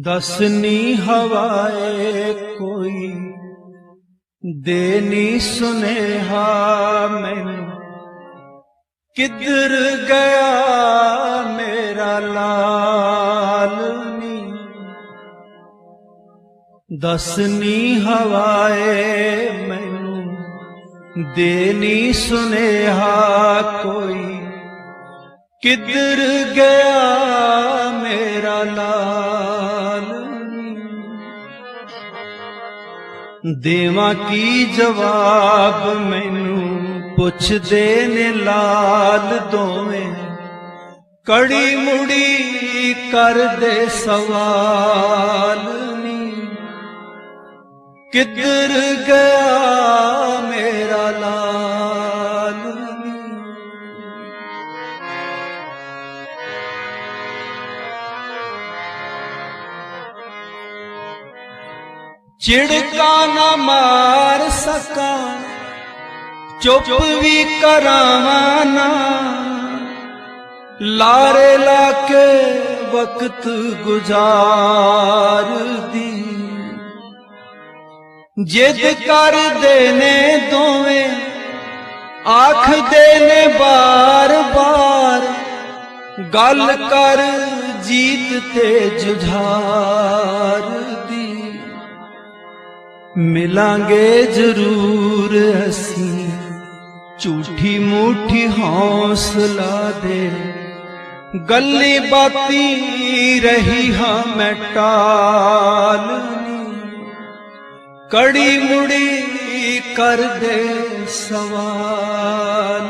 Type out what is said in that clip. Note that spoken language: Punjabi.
ਦਸਨੀ ਹਵਾਏ ਕੋਈ, ਦੇਨੀ ਸੁਨੇਹਾ ਮੈਨੂੰ। ਕਿੱਧਰ ਗਿਆ ਮੇਰਾ ਲਾਲ ਨੀ। ਦਸਨੀ ਹਵਾਏ ਮੈਨੂੰ, ਦੇਨੀ ਸੁਨੇਹਾ ਕੋਈ। ਕਿੱਧਰ ਗਿਆ ਦੇਵਾਂ ਕੀ ਜਵਾਬ ਮੈਨੂੰ? ਪੁੱਛਦੇ ਨੇ ਲਾਲ ਦੋਵੇਂ। ਕੜੀ ਮੁੜੀ ਕਰਦੇ ਸਵਾਲ ਨੀ। ਕਿੱਧਰ ਗਿਆ ਚਿੜਕਾ ਨਾ ਮਾਰ ਸਕਾ, ਚੁੱਪ ਵੀ ਕਰਾਵਾਂ ਨਾ। ਲਾਰੇ ਲਾ ਕੇ ਵਕਤ ਗੁਜ਼ਾਰਦੀ, ਜਿੱਦ ਕਰਦੇ ਨੇ ਦੋਵੇਂ, ਆਖਦੇ ਨੇ ਬਾਰ-ਬਾਰ, ਗੱਲ ਕਰ ਜੀਤ ਤੇ ਜੁਝਾਰ ਮਿਲਾਂਗੇ ਜ਼ਰੂਰ ਅਸੀਂ। ਝੂਠੀ ਮੂਠੀ ਹੌਸਲਾ ਦੇ। ਗੱਲੀ ਬਾਤੀ ਰਹੀ ਹਾਂ ਮੈਂ ਟਾਲਨੀ ਕੜੀ ਮੁੜੀ ਕਰ ਦੇ ਸਵਾਲ